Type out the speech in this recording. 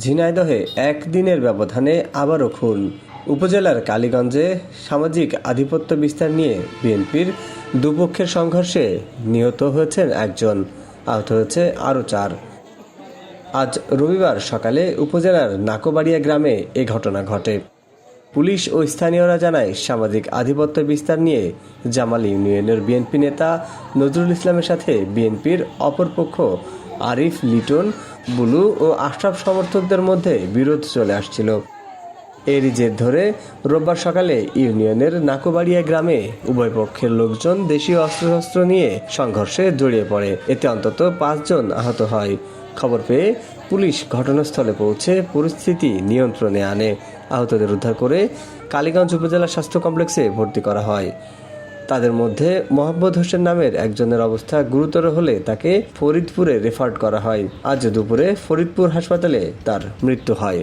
ঝিনাইদহে একদিনের ব্যবধানে আবারও খুন। উপজেলার কালীগঞ্জে সামাজিক আধিপত্য বিস্তার নিয়ে বিএনপির দুপক্ষের সংঘর্ষে নিহত হয়েছেন একজন, আহত হয়েছে আরও চার। আজ রবিবার সকালে উপজেলার নাকোবাড়িয়া গ্রামে এ ঘটনা ঘটে। পুলিশ ও স্থানীয়রা জানায়, সামাজিক আধিপত্য বিস্তার নিয়ে জামাল ইউনিয়নের বিএনপি নেতা নজরুল ইসলামের সাথে বিএনপির অপরপক্ষ আরিফ লিটন বুলু ও আশরাফ সমর্থকদের মধ্যে বিরোধ চলে আসছিল। এরই জের ধরে রোববার সকালে ইউনিয়নের নাকোবাড়িয়া গ্রামে উভয় পক্ষের লোকজন দেশীয় অস্ত্রশস্ত্র নিয়ে সংঘর্ষে জড়িয়ে পড়ে। এতে অন্তত পাঁচজন আহত হয়। খবর পেয়ে পুলিশ ঘটনাস্থলে পৌঁছে পরিস্থিতি নিয়ন্ত্রণে আনে। আহতদের উদ্ধার করে কালীগঞ্জ উপজেলা স্বাস্থ্য কমপ্লেক্সে ভর্তি করা হয়। তাদের মধ্যে মোহাম্মদ হোসেন নামের একজনের অবস্থা গুরুতর হলে তাকে ফরিদপুরে রেফার করা হয়। আজ দুপুরে ফরিদপুর হাসপাতালে তার মৃত্যু হয়।